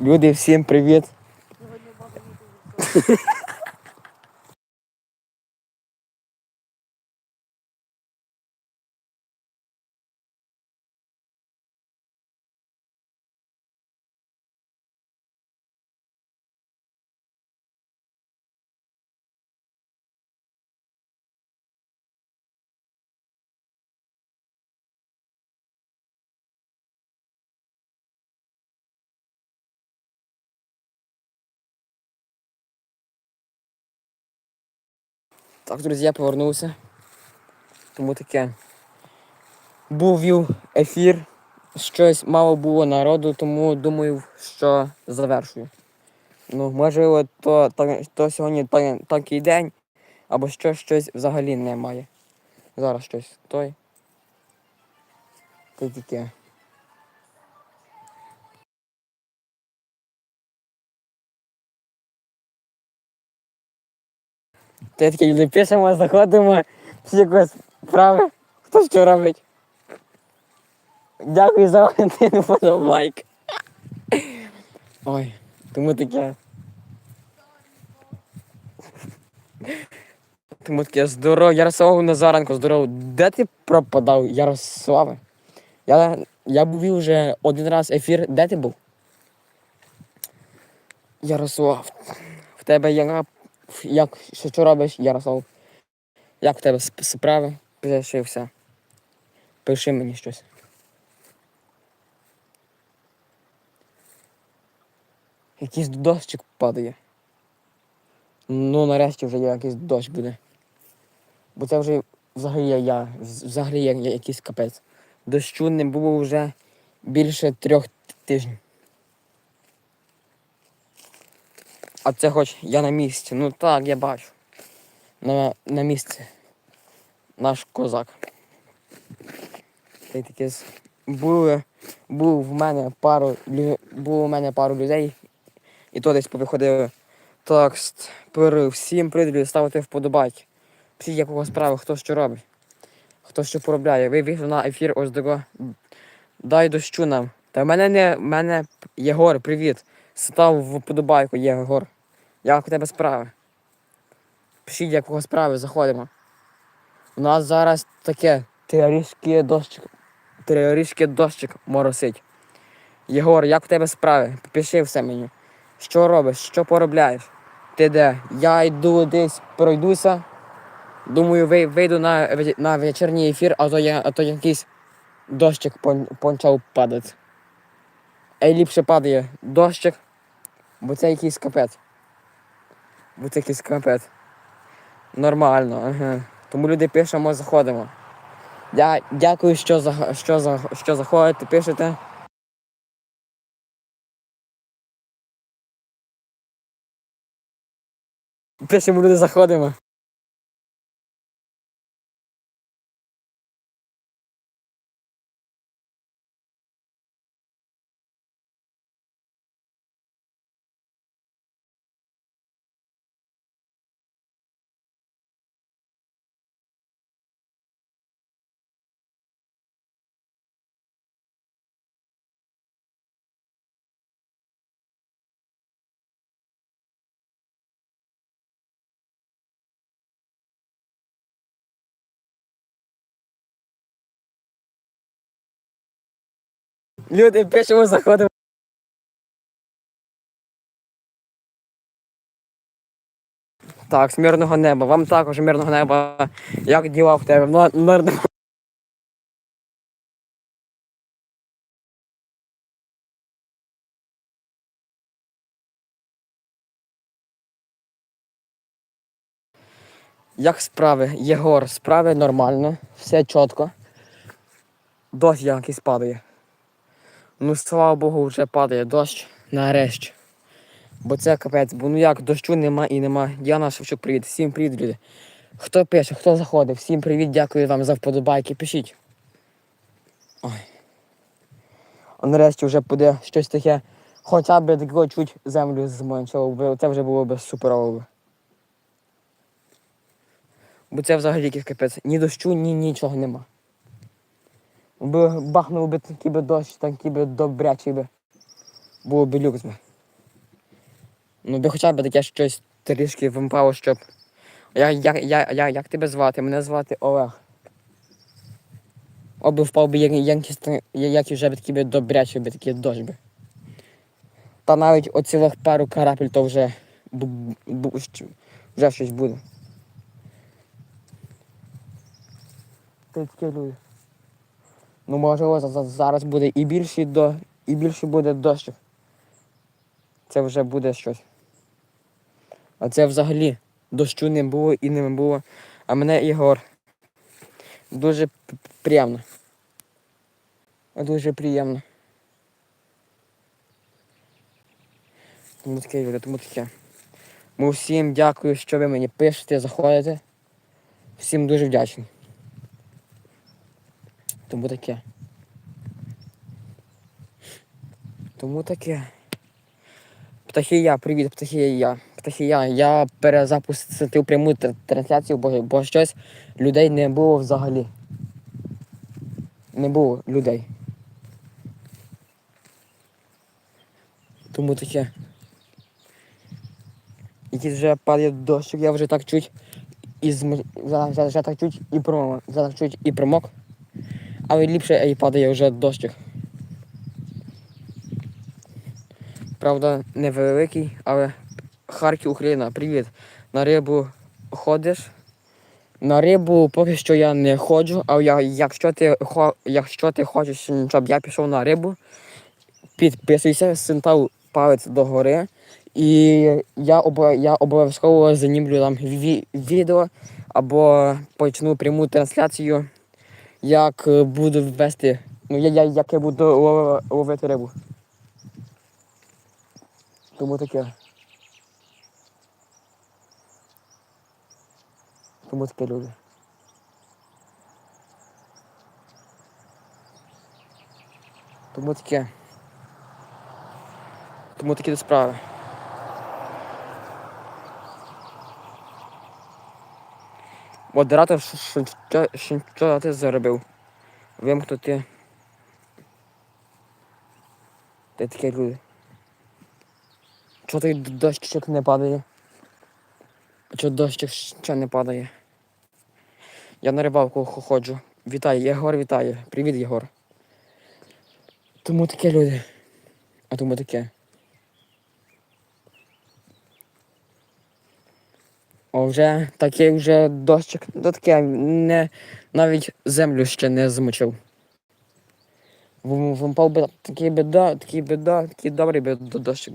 Люди, всім привіт. Так, друзі, я повернувся. Тому таке. Був ефір. Щось мало було народу, тому думаю, що завершую. Ну, можливо, то, то, то сьогодні та- такий день, або що щось взагалі немає. Зараз щось той. Та й таке. Ти такі люди пишемо, заходимо, всі якось справи. Хто що робить? Дякую за один фотомайк. Ой, тому таке. Тому таке здорово, Ярославу Назаренко, здорово. Де ти пропадав, Ярославе? Я, я був вже один раз ефір. Де ти був? Ярослав. В тебе яка як що, що робиш, Ярослав? Як в тебе сп- справи? Пиши все. Пиши мені щось. Якийсь дощик падає. Ну, нарешті вже якийсь дощ буде. Бо це вже взагалі я, я взагалі я, я якийсь капець. Дощу не було вже більше трьох тижнів. А це хоч я на місці. Ну так, я бачу. На, на місці. Наш козак. Та й таке було, було в мене пару було в мене пару людей, і то десь повиходили. Так, пере- всім приділі ставити вподобайки. Всі якого справи, хто що робить, хто що поробляє. Ви вийшли на ефір ось до Дай дощу нам. Та в мене не в мене Єгор, привіт. Став вподобайку, Єгор. Як у тебе справи? Пишіть, якого справи, заходимо. У нас зараз таке триріжки дощик. Триріжки дощик моросить. Єгор, як у тебе справи? Пиши все мені. Що робиш? Що поробляєш? Ти де? Я йду десь пройдуся. Думаю, вийду на, на вечірній ефір, а то, я, а то якийсь дощик пон- почав падати. Ей ліпше падає дощик, бо це якийсь капець. Це якийсь капець. Нормально, ага. Тому люди пишемо, заходимо. Я дякую, що, за, що, за, що заходите, пишете. Пишемо, люди заходимо. Люди пишемо, заходимо. Так, з мирного неба. Вам також мирного неба. Як діла в тебе? Мирного. Як справи? Єгор, справи нормально, все чітко. Дощ якийсь падає. Ну, слава Богу, вже падає дощ нарешті. Бо це капець, бо ну як дощу нема і нема. Діана Шевчук, привіт. Всім привіт, люди. Хто пише, хто заходить, всім привіт, дякую вам за вподобайки. Пишіть. Ой. А нарешті вже буде щось таке, хоча б такого чуть землю зменшило, це вже було б суперово. Бо це взагалі якийсь капець. Ні дощу, ні нічого нема. Би бахнув би такий би дощ, такий би добрячий би. було б люкс. би. Ну би хоча б таке щось трішки вимпало, щоб. Я, я, я, я, як тебе звати? Мене звати Олег. Оби впав би який вже б такий би добрячий би такий дощ би. Та навіть оцілих пару карапель то вже, вже щось буде. Ти такі люди. Ну можливо за- за- зараз буде і більший до, і більше буде дощ. Це вже буде щось. А це взагалі дощу не було і не було. А мене Ігор. Дуже приємно. Дуже приємно. Тому таке люди, тому таке. Ми всім дякую, що ви мені пишете, заходите. Всім дуже вдячний. Тому таке. Тому таке. Птахія, привіт, птахія. Птахія. Я перезапустив пряму трансляцію, бо, бо щось людей не було взагалі. Не було людей. Тому таке. Якийсь вже падає дощик, я вже так чуть і зм... вже, вже, вже так чуть і промок. Вже так чуть і промок. Але ліпше і падає вже дощик. Правда, невеликий, але Харків, Україна, привіт. На рибу ходиш. На рибу поки що я не ходжу, але я, якщо, ти, якщо ти хочеш, щоб я пішов на рибу, підписуйся, став палець догори. І я, я обов'язково знімлю там ві, відео або почну пряму трансляцію, як е, буду вести, ну я, я, як я буду лов- ловити рибу. Тому таке. Тому таке люди. Тому таке. Тому такі справи. Модератор, що, ти заробив? Вимкнути. Ти таке люди. Чого той дощик не падає? Чого дощик ще не падає? Я на рибалку ходжу. Вітаю, Єгор вітає. Привіт, Єгор. Тому таке люди. А тому таке. О, вже такий вже дощик. Ну таке не навіть землю ще не змочив. Вимпав би такий би да, такий би да, такий добрий би до- дощик.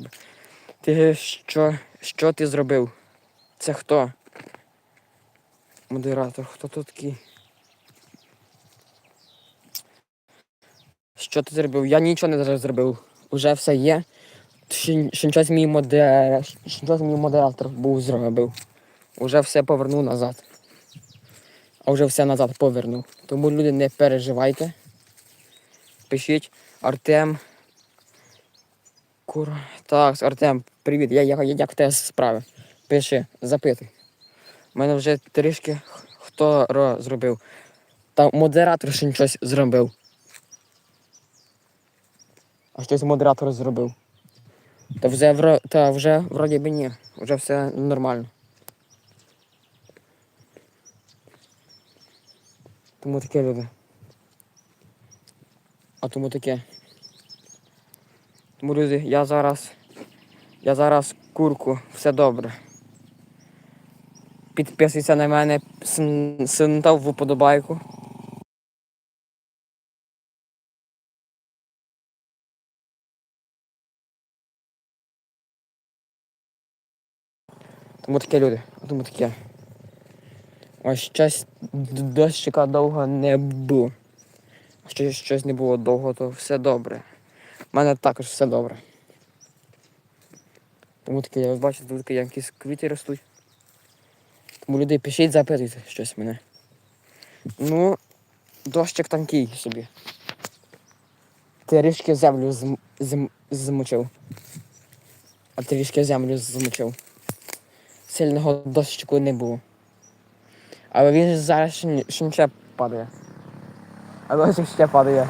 Ти що, що ти зробив? Це хто? Модератор, хто тут такий? Що ти зробив? Я нічого не зробив. Уже все є. Ще щось мій модератор був зробив. Уже все повернув назад. А вже все назад повернув. Тому люди не переживайте. Пишіть Артем. Кур. Так, Артем, привіт. Я, я, я, як в тебе справи? Пиши, запитуй. У мене вже трішки хто ро зробив. Та модератор ще щось зробив. А щось модератор зробив. Та вже. Та вже вроді би ні. Вже все нормально. Тому таке люди. А тому таке. Тому люди, я зараз. Я зараз курку, все добре. Підписуйся на мене, син- синтав в уподобайку. Тому таке люди, тому таке. Ось щось дощика довго не було. Щось, щось не було довго, то все добре. У мене також все добре. Тому таке, я бачу, тут такі якісь квіти ростуть. Тому люди пишіть, запитуйте щось мене. Ну, дощик тонкий собі. Трішки землю зм, зм, змочив. А трішки землю змочив. Сильного дощику не було. Але він зараз ще, ще падає. А дощик ще падає.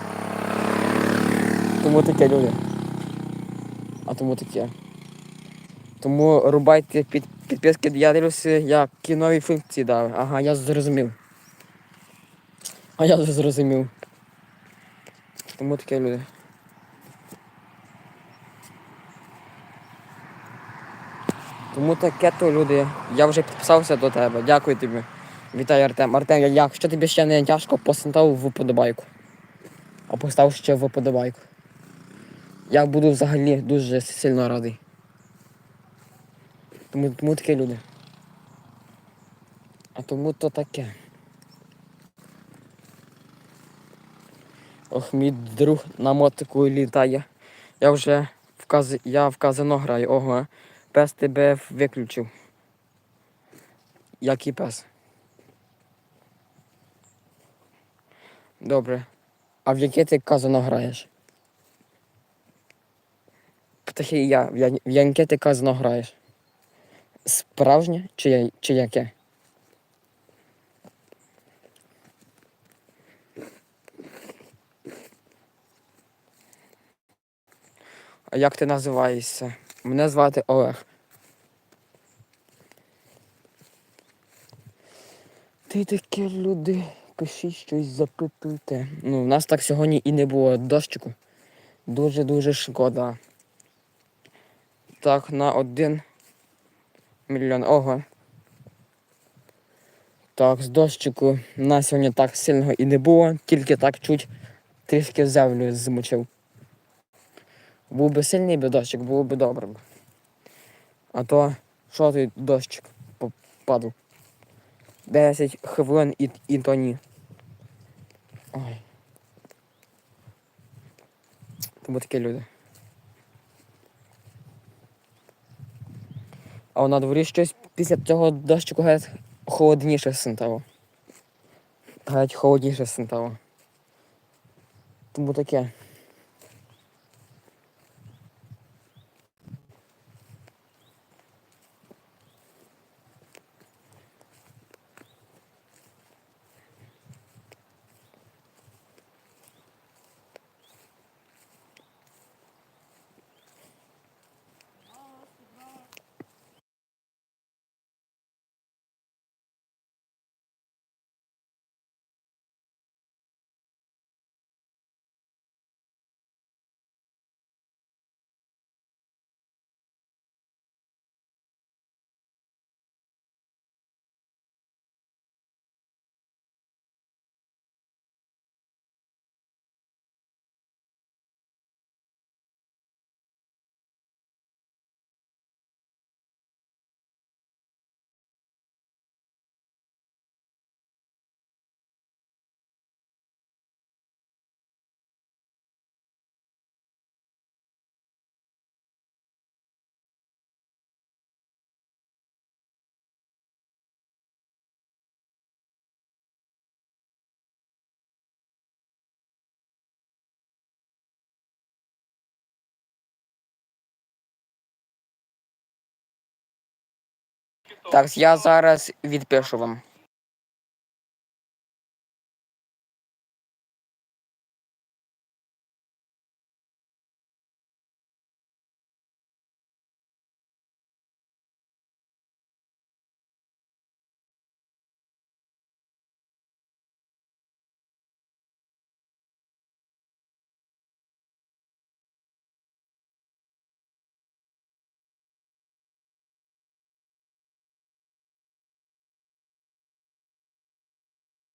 Тому таке люди. А тому таке. Тому рубайте під, підписки, я дивлюся, які нові функції дали. Ага, я зрозумів. А я вже зрозумів. Тому таке люди. Тому таке то люди. Я вже підписався до тебе. Дякую тобі. Вітаю, Артем. Артем, я- якщо тобі ще не тяжко, постав в уподобайку. А постав ще в уподобайку. Я буду взагалі дуже сильно радий. Тому, тому таке люди. А тому то таке. Ох, мій друг на мотику літає. Я вже в, каз... я в казино граю. Ого. Пес тебе виключив. Який пес? Добре. А в яке ти казино граєш? Птахи я. В яке ти казино граєш? Справжнє чи, чи яке? А як ти називаєшся? Мене звати Олег. Ти таке люди, пишіть щось, запитуйте. Ну, в нас так сьогодні і не було дощику. Дуже-дуже шкода. Так, на один мільйон. Ого. Так, з дощику на сьогодні так сильного і не було, тільки так чуть трішки землю змочив. Був би сильний би дощик, було би добре. А то що той дощик попадав? 10 хвилин і, і то ні. Ой. Тому такі люди. А на дворі щось після цього дощику геть холодніше стало. Геть холодніше стало. Тому таке. Так, я зараз відпишу вам.